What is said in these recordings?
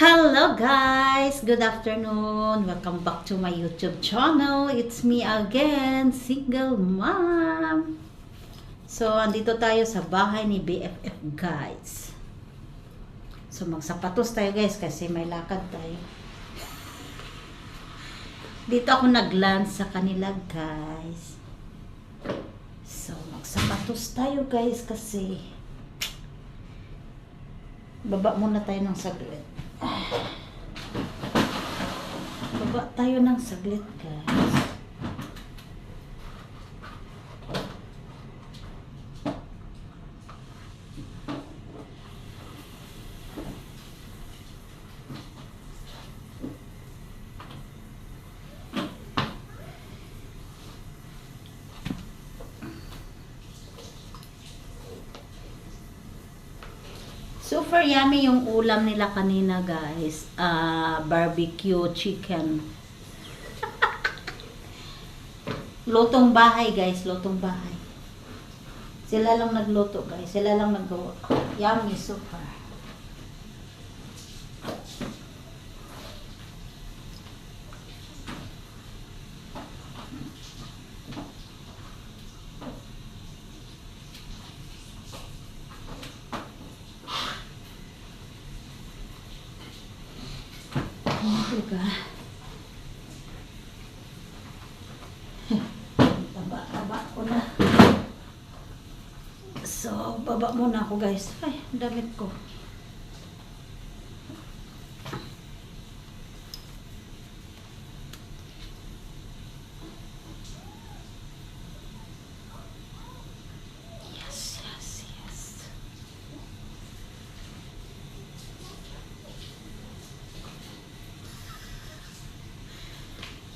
Hello guys! Good afternoon! Welcome back to my YouTube channel. It's me again, single mom. So, andito tayo sa bahay ni BFF guys. So, magsapatos tayo guys kasi may lakad tayo. Dito ako nag-lunch sa kanila guys. So, magsapatos tayo guys kasi baba muna tayo ng saglit. Baba tayo ng saglit, guys. Super yummy yung ulam nila kanina, guys. Ah, barbecue chicken. Lutong bahay, guys. Lutong bahay. Sila lang nagluto, guys. Sila lang naggawa. Yummy, super. Ko na. So, baba muna ako guys. Ay, damit ko. Yes, yes, yes.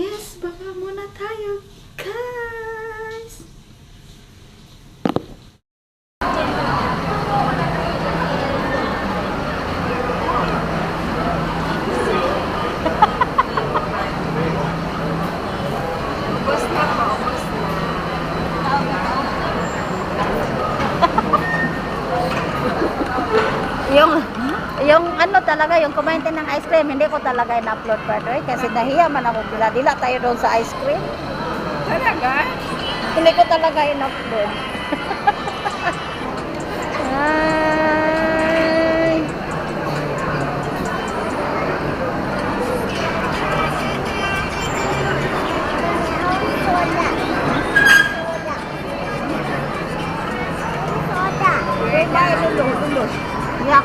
Yes, baba muna tayo, guys. yung yung ano talaga, yung kumain tayo ng ice cream, hindi ko talaga in-upload pa doon kasi nahiya man ako bila dila tayo doon sa ice cream. Talaga? Hindi ko talaga in-upload. Ay.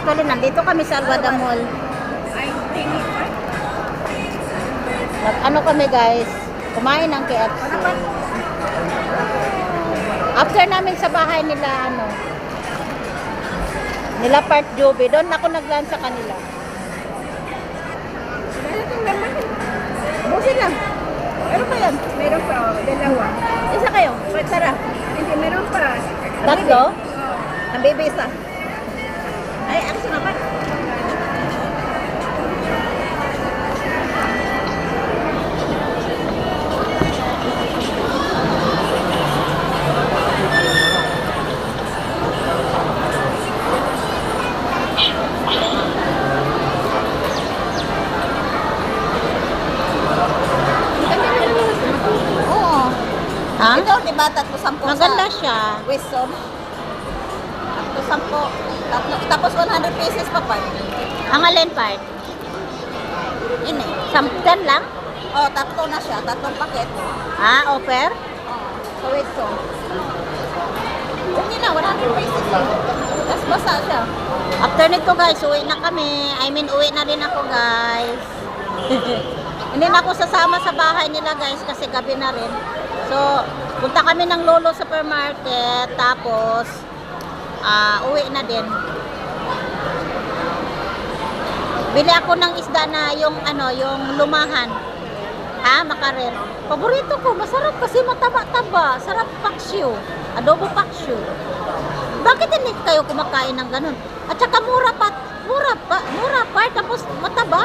actually, nandito kami sa Alvada Mall. Nag, ano kami guys, kumain ng KFC. After namin sa bahay nila, ano, nila Part Joby, doon ako nag-lunch sa kanila. Busin lang. Meron pa yan? Meron pa, oh, dalawa. Isa kayo? Tara. Hindi, meron pa. Tatlo? Ang baby isa. Ay, sumapat. Oo. Ha? Ito, di ba, tatlo sampo Maganda siya. Weston? Tatlo sampo. Tatlo, tapos 100 pieces pa pa. Ang alin part? Ini. Samten lang? Oh, tatlo na siya. Tatlong paket. Ah, offer? Oh, sa Weston. Okay na, 100 pieces. Tapos basa siya. After nito guys, uwi na kami. I mean, uwi na din ako guys. Hindi na ako sasama sa bahay nila guys kasi gabi na rin. So, punta kami ng Lolo Supermarket. Tapos, ah uwi na din. Bili ako ng isda na yung ano, yung lumahan. Ha, makarel. Paborito ko, masarap kasi mataba-taba. Sarap paksyo. Adobo paksyo. Bakit hindi kayo kumakain ng ganun? At saka mura pa, mura pa, mura pa, tapos mataba.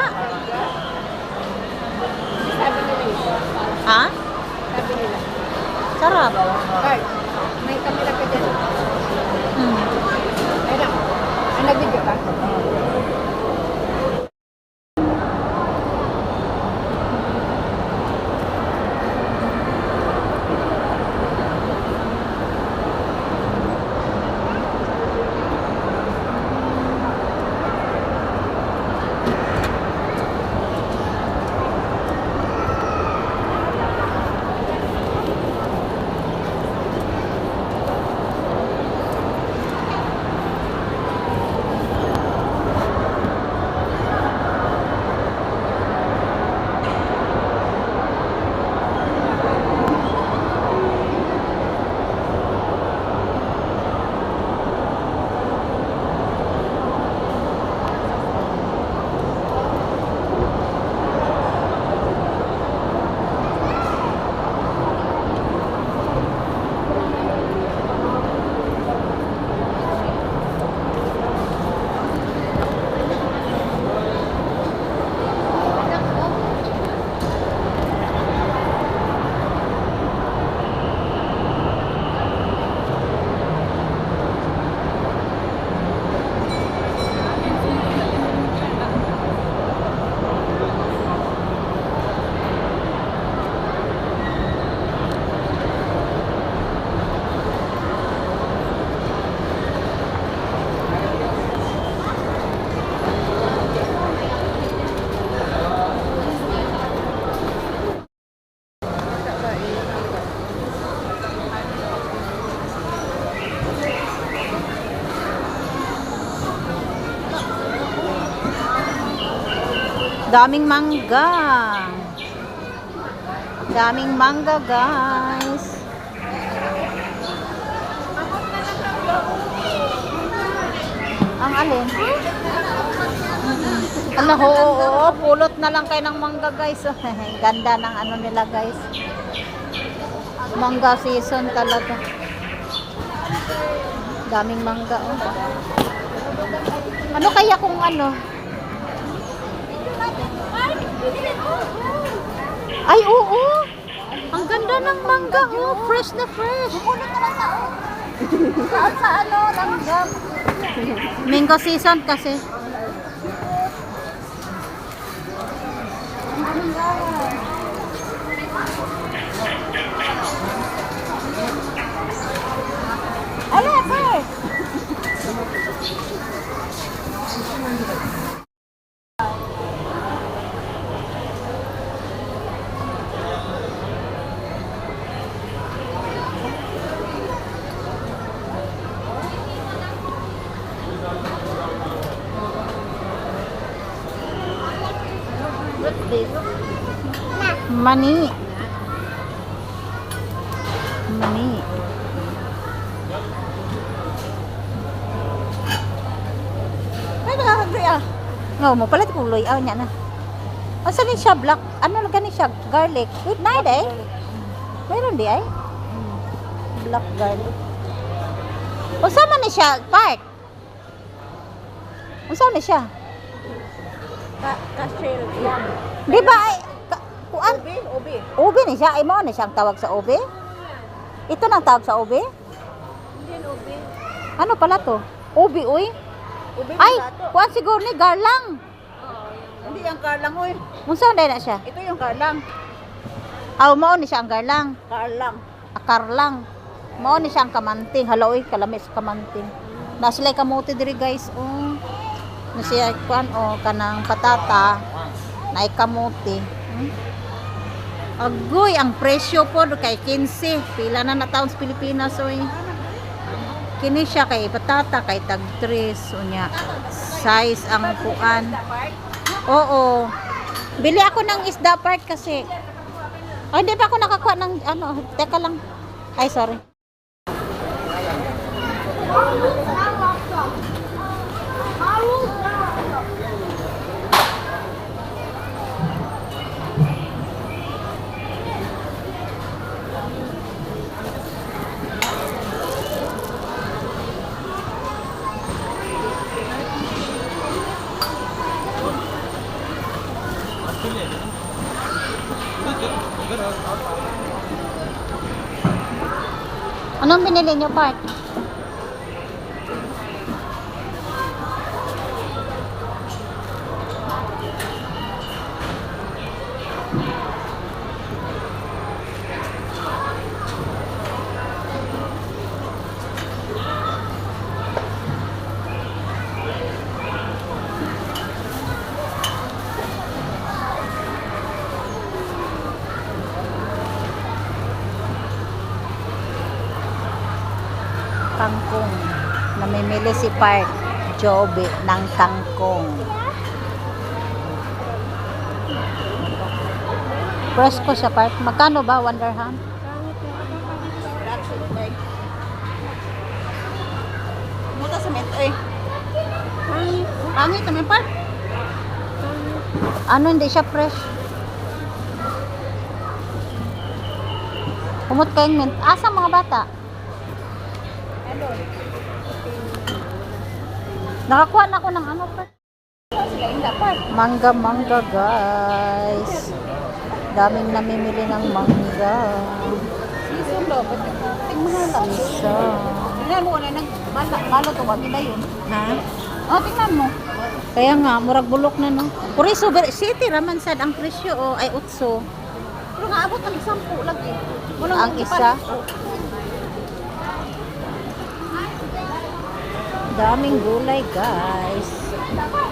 Ha? Sarap. Daming mangga. Daming mangga, guys. Ang alin? Ala, oo, oo, oo, pulot na lang kayo ng mangga, guys. Ganda ng ano nila, guys. Mangga season talaga. Daming mangga, oh. Ano kaya kung ano? Ay, oo. Ang ganda ng mangga, oh. Fresh na fresh. Saan sa ano, langgam? Mango season kasi. Mani. Mani. Ay, nakakagri ah. No, mo pala kung luyaw niya na. Asa ni siya black? Ano lang ni siya? Garlic. Good night eh. Meron di ay? Black garlic. Unsa man ni siya? Part. Unsa ni siya? Ka Kashil, yan. Di ba ay ka- kuan? Ubi, ubi. Ube ni siya. Ay mo ni siya ang tawag sa ube? Ito nang tawag sa ube? Hindi, ubi. Ano pala to? Ubi uy. Ubi Ay, balato. kuan siguro ni garlang. Hindi yung karlang, uy. Unsa na siya? Ito yung karlang. Aw mao ni siya ang garlang. Karlang. akar lang. Mao ni siyang kamanting. Haloy, kalamis kamanting. Nasilay kamote diri guys. Oh. Na siya kuan oh kanang patata na kamote. Hmm? Agoy, ang presyo po kay 15. Pila na na taon sa Pilipinas oy. Kini siya kay patata kay tag 3 unya. Size ang kuan. Oo. Bili ako ng isda part kasi. Ay, hindi pa ako nakakuha ng ano. Teka lang. Ay, sorry. Binili niyo, Part? Kangkong. Namimili si Part Joby ng kangkong. Fresh ko siya, Part. Magkano ba, Wonderham? Muta sa met, uy. Pangit naman, par. Ano, hindi siya fresh? Kumot kayong mint. Asa mga bata? Ano? Nakakuha na ako ng ano, dapat. Mangga, mangga, guys. Daming namimili ng mangga. Season. Isa. Tingnan mo na nag malo, to wag na yun. Ha? Oh, tingnan mo. Kaya nga, murag bulok na, no? Puri super city, raman sad ang presyo, o, ay utso. Pero nga abot ng sampu lagi. Walang Ang isa? Daming gulay, guys.